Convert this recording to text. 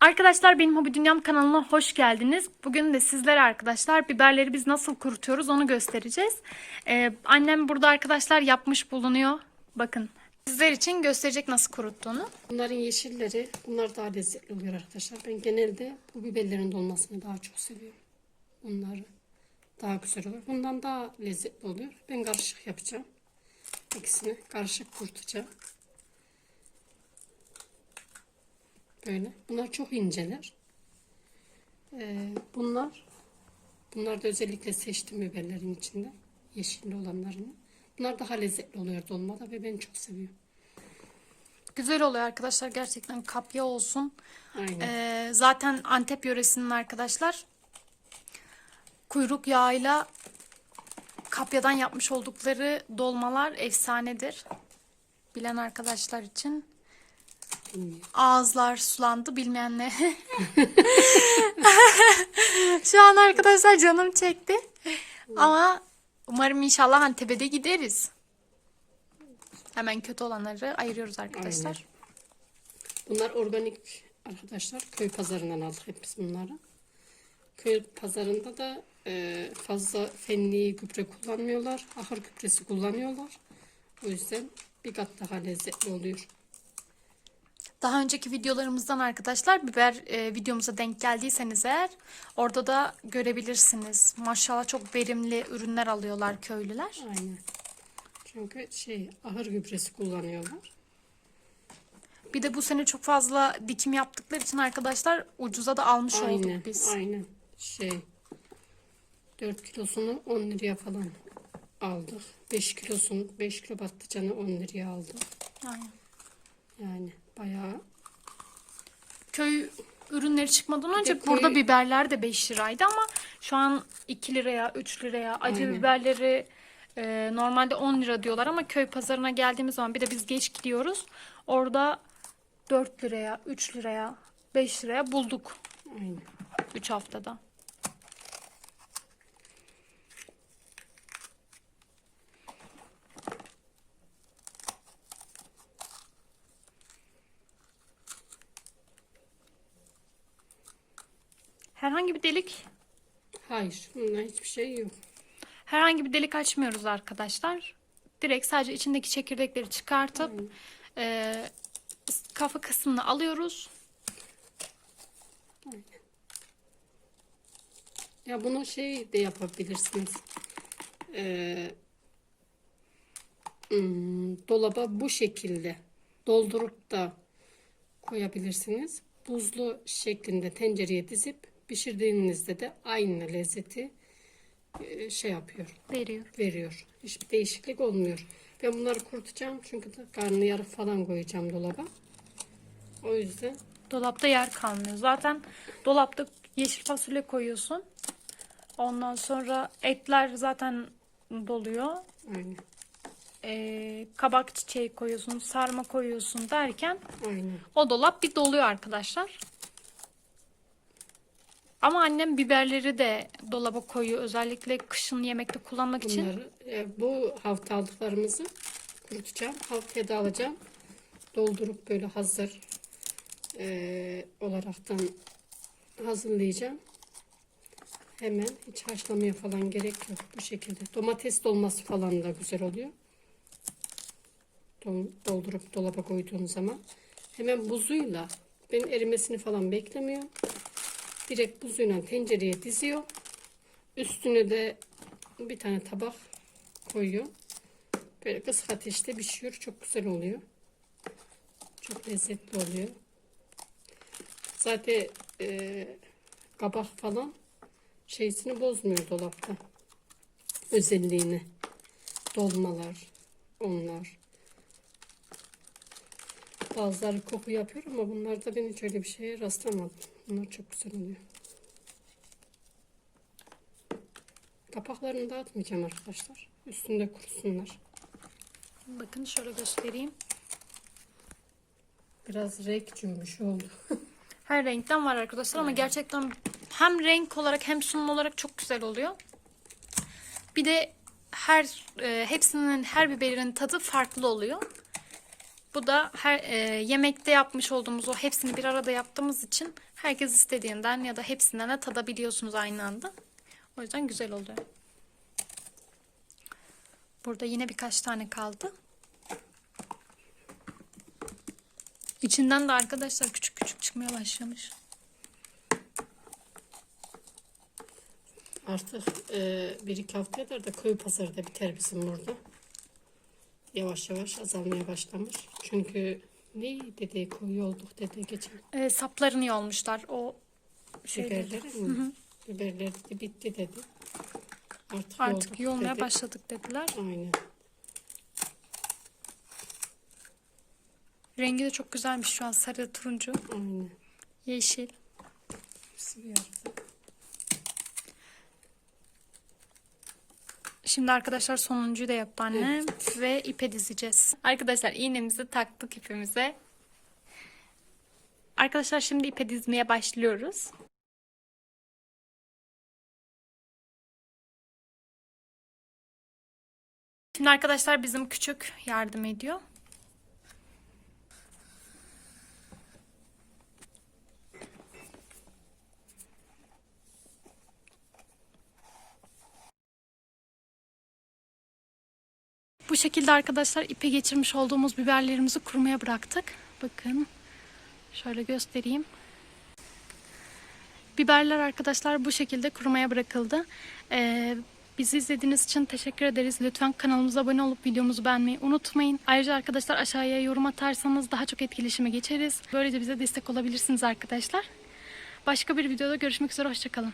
Arkadaşlar benim Hobi Dünyam kanalına hoş geldiniz. Bugün de sizlere arkadaşlar biberleri biz nasıl kurutuyoruz onu göstereceğiz. Ee, annem burada arkadaşlar yapmış bulunuyor. Bakın sizler için gösterecek nasıl kuruttuğunu. Bunların yeşilleri, bunlar daha lezzetli oluyor arkadaşlar. Ben genelde bu biberlerin dolmasını daha çok seviyorum. Bunları daha güzel oluyor. Bundan daha lezzetli oluyor. Ben karışık yapacağım. İkisini karışık kurutacağım. Böyle. Bunlar çok inceler. Ee, bunlar bunlar da özellikle seçtim biberlerin içinde. Yeşilli olanlarını. Bunlar daha lezzetli oluyor dolmada ve ben çok seviyorum. Güzel oluyor arkadaşlar gerçekten kapya olsun. Aynen. Ee, zaten Antep yöresinin arkadaşlar kuyruk yağıyla kapyadan yapmış oldukları dolmalar efsanedir. Bilen arkadaşlar için Bilmiyorum. ağızlar sulandı bilmeyenler. Şu an arkadaşlar canım çekti. Ama umarım inşallah Antep'e de gideriz. Hemen kötü olanları ayırıyoruz arkadaşlar. Aynen. Bunlar organik arkadaşlar. Köy pazarından aldık hep biz bunları. Köy pazarında da e, fazla fenli gübre kullanmıyorlar. Ahır gübresi kullanıyorlar. O yüzden bir kat daha lezzetli oluyor. Daha önceki videolarımızdan arkadaşlar biber e, videomuza denk geldiyseniz eğer orada da görebilirsiniz. Maşallah çok verimli ürünler alıyorlar köylüler. Aynen. Çünkü şey ahır gübresi kullanıyorlar. Bir de bu sene çok fazla dikim yaptıkları için arkadaşlar ucuza da almış Aynen. olduk biz. Aynen. Şey 4 kilosunu 10 liraya falan aldık. 5 kilosunu 5 kilo patlıcanı 10 liraya aldık. Aynen. Yani bayağı Köy ürünleri çıkmadan önce köy- burada biberler de 5 liraydı ama şu an 2 liraya 3 liraya acı Aynen. biberleri e, normalde 10 lira diyorlar ama köy pazarına geldiğimiz zaman bir de biz geç gidiyoruz. Orada 4 liraya 3 liraya 5 liraya bulduk aynen. 3 haftada. Herhangi bir delik Hayır, bunda hiçbir şey yok. herhangi bir delik açmıyoruz arkadaşlar. Direkt sadece içindeki çekirdekleri çıkartıp e, kafa kısmını alıyoruz. Ya bunu şey de yapabilirsiniz. Ee, hmm, dolaba bu şekilde doldurup da koyabilirsiniz. Buzlu şeklinde tencereye dizip pişirdiğinizde de aynı lezzeti e, şey yapıyor, Veriyor. veriyor. Hiçbir değişiklik olmuyor. Ben bunları kurutacağım çünkü karnıyarık falan koyacağım dolaba. O yüzden Dolapta yer kalmıyor. Zaten dolapta yeşil fasulye koyuyorsun. Ondan sonra etler zaten doluyor. aynen, Ee, kabak çiçeği koyuyorsun, sarma koyuyorsun derken aynen. o dolap bir doluyor arkadaşlar. Ama annem biberleri de dolaba koyuyor. Özellikle kışın yemekte kullanmak için. Bunları e, bu hafta aldıklarımızı kurutacağım. Haftaya da alacağım. Doldurup böyle hazır e, olaraktan hazırlayacağım. Hemen hiç haşlamaya falan gerek yok bu şekilde. Domates dolması falan da güzel oluyor. Dol- Doldurup dolaba koyduğum zaman. Hemen buzuyla ben erimesini falan beklemiyorum. Direkt buzuyla tencereye diziyor. Üstüne de bir tane tabak koyuyor. Böyle kısık ateşte pişiyor. Çok güzel oluyor. Çok lezzetli oluyor. Zaten e, kabak falan şeysini bozmuyor dolapta. Özelliğini. Dolmalar, onlar. Bazıları koku yapıyor ama bunlarda ben hiç öyle bir şeye rastlamadım. Bunlar çok güzel oluyor. Kapaklarını dağıtmayacağım arkadaşlar. Üstünde kurusunlar. Bakın şöyle göstereyim. Biraz renk cümbüş oldu. Her renkten var arkadaşlar ama gerçekten hem renk olarak hem sunum olarak çok güzel oluyor. Bir de her e, hepsinin her biberin tadı farklı oluyor. Bu da her e, yemekte yapmış olduğumuz o hepsini bir arada yaptığımız için herkes istediğinden ya da hepsinden de tadabiliyorsunuz aynı anda. O yüzden güzel oluyor. Burada yine birkaç tane kaldı. İçinden de arkadaşlar küçük küçük çıkmaya başlamış. Artık e, bir iki haftaya kadar da köy pazarı da biter bizim burada. Yavaş yavaş azalmaya başlamış. Çünkü ne dedi koyu olduk dedi geçen. E, saplarını yolmuşlar. O şeyleri. Biberleri mi? Biberleri de bitti dedi. Artık, Artık yolduk yolmaya dedi. başladık dediler. Aynen. Rengi de çok güzelmiş şu an sarı turuncu, Aynen. yeşil. Hepsi bir arada. Şimdi arkadaşlar sonuncuyu da yaptı annem ve ipe dizeceğiz. Arkadaşlar iğnemizi taktık ipimize. Arkadaşlar şimdi ipe dizmeye başlıyoruz. Şimdi arkadaşlar bizim küçük yardım ediyor. Bu şekilde arkadaşlar ipe geçirmiş olduğumuz biberlerimizi kurumaya bıraktık. Bakın şöyle göstereyim. Biberler arkadaşlar bu şekilde kurumaya bırakıldı. Ee, bizi izlediğiniz için teşekkür ederiz. Lütfen kanalımıza abone olup videomuzu beğenmeyi unutmayın. Ayrıca arkadaşlar aşağıya yorum atarsanız daha çok etkileşime geçeriz. Böylece bize destek olabilirsiniz arkadaşlar. Başka bir videoda görüşmek üzere. Hoşçakalın.